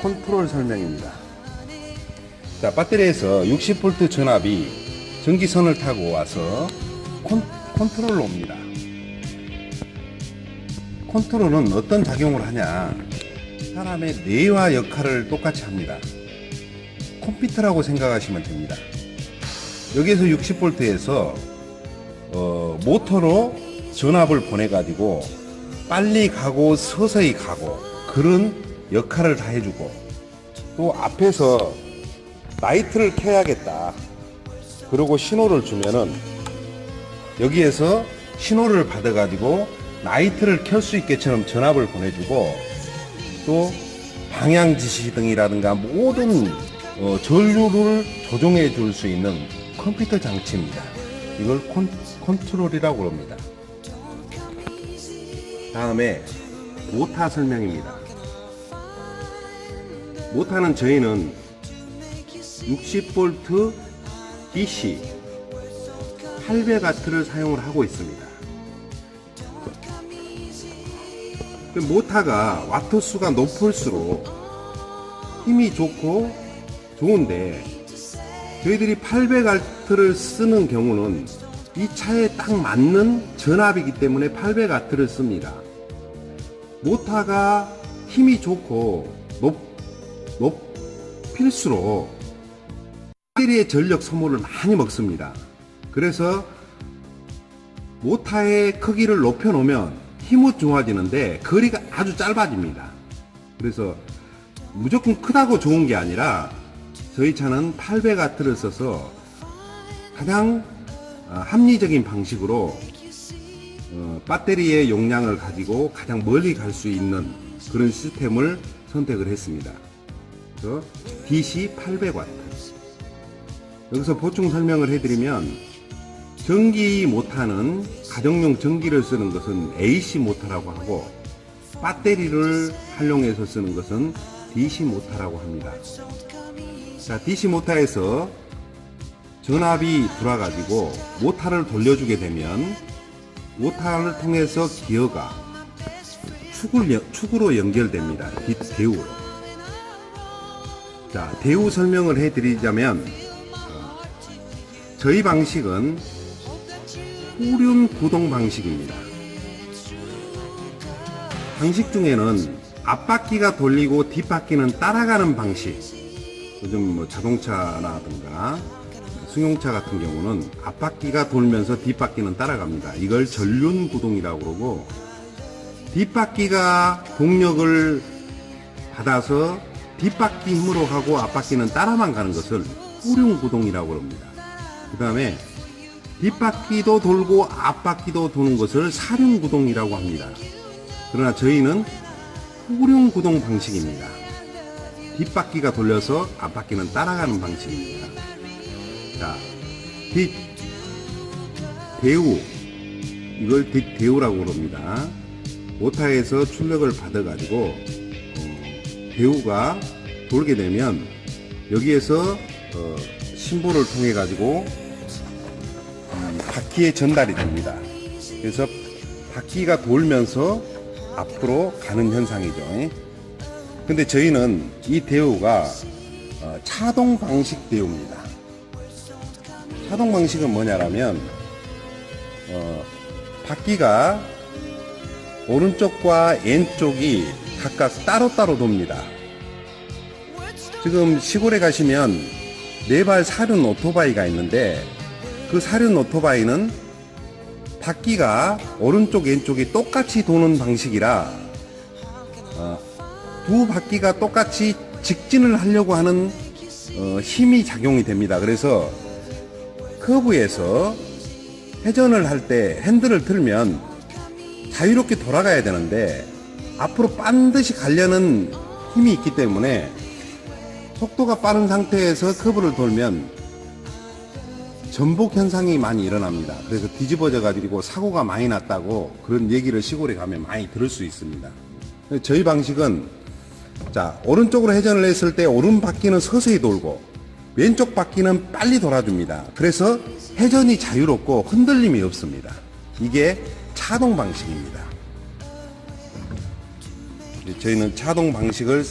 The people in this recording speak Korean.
컨트롤 설명입니다. 자, 배터리에서 60V 전압이 전기선을 타고 와서 콘, 컨트롤로 옵니다. 컨트롤은 어떤 작용을 하냐? 사람의 뇌와 역할을 똑같이 합니다. 컴퓨터라고 생각하시면 됩니다. 여기에서 60V에서 어, 모터로 전압을 보내가지고 빨리 가고 서서히 가고 그런 역할을 다 해주고 또 앞에서 라이트를 켜야겠다. 그리고 신호를 주면은 여기에서 신호를 받아 가지고 라이트를 켤 수 있게처럼 전압을 보내주고 또 방향 지시등이라든가 모든 어, 전류를 조정해 줄 수 있는 컴퓨터 장치입니다. 이걸 콘, 컨트롤이라고 합니다. 다음에 모타 설명입니다. 모타는 저희는 60V DC 800W를 사용을 하고 있습니다. 그 모타가 와트 수가 높을수록 힘이 좋고 좋은데 저희들이 800W를 쓰는 경우는 이 차에 딱 맞는 전압이기 때문에 800W를 씁니다. 모타가 힘이 좋고 높, 높일수록 배터리의 전력 소모를 많이 먹습니다. 그래서 모타의 크기를 높여 놓으면 힘은 좋아지는데 거리가 아주 짧아집니다. 그래서 무조건 크다고 좋은 게 아니라 저희 차는 800W를 써서 가장 어, 합리적인 방식으로 어, 배터리의 용량을 가지고 가장 멀리 갈 수 있는 그런 시스템을 선택을 했습니다. 그래서 DC 800W. 여기서 보충 설명을 해드리면 전기 모터는 가정용 전기를 쓰는 것은 AC 모터라고 하고 배터리를 활용해서 쓰는 것은 DC 모터라고 합니다. 자, DC 모터에서 전압이 들어와가지고 모터를 돌려주게 되면 모터를 통해서 기어가 축을, 연- 축으로 연결됩니다. 뒷 대우로. 자, 대우 설명을 해드리자면 어, 저희 방식은 후륜 구동 방식입니다. 방식 중에는 앞바퀴가 돌리고 뒷바퀴는 따라가는 방식. 요즘 뭐 자동차라든가 승용차 같은 경우는 앞바퀴가 돌면서 뒷바퀴는 따라갑니다. 이걸 전륜 구동이라고 그러고 뒷바퀴가 동력을 받아서 뒷바퀴 힘으로 가고 앞바퀴는 따라만 가는 것을 후륜 구동이라고 합니다. 그 다음에 뒷바퀴도 돌고 앞바퀴도 도는 것을 사륜 구동이라고 합니다. 그러나 저희는 후륜 구동 방식입니다. 뒷바퀴가 돌려서 앞바퀴는 따라가는 방식입니다. 자, 뒷 대우 이걸 뒷 대우라고 그럽니다. 모타에서 출력을 받아가지고 어, 대우가 돌게 되면 여기에서 어, 심볼을 통해 가지고 이 바퀴에 전달이 됩니다. 그래서 바퀴가 돌면서 앞으로 가는 현상이죠. 근데 저희는 이 대우가 어, 차동 방식 대우입니다. 차동 방식은 뭐냐라면 어, 바퀴가 오른쪽과 왼쪽이 각각 따로따로 돕니다. 지금 시골에 가시면 네발 사륜 오토바이가 있는데 그 사륜 오토바이는 바퀴가 오른쪽 왼쪽이 똑같이 도는 방식이라 어, 두 바퀴가 똑같이 직진을 하려고 하는 어, 힘이 작용이 됩니다. 그래서 커브에서 회전을 할 때 핸들을 틀면 자유롭게 돌아가야 되는데 앞으로 반드시 가려는 힘이 있기 때문에 속도가 빠른 상태에서 커브를 돌면 전복 현상이 많이 일어납니다. 그래서 뒤집어져 가지고 사고가 많이 났다고 그런 얘기를 시골에 가면 많이 들을 수 있습니다. 저희 방식은 자 오른쪽으로 회전을 했을 때 오른 바퀴는 서서히 돌고 왼쪽 바퀴는 빨리 돌아줍니다. 그래서 회전이 자유롭고 흔들림이 없습니다. 이게 차동 방식입니다. 저희는 차동 방식을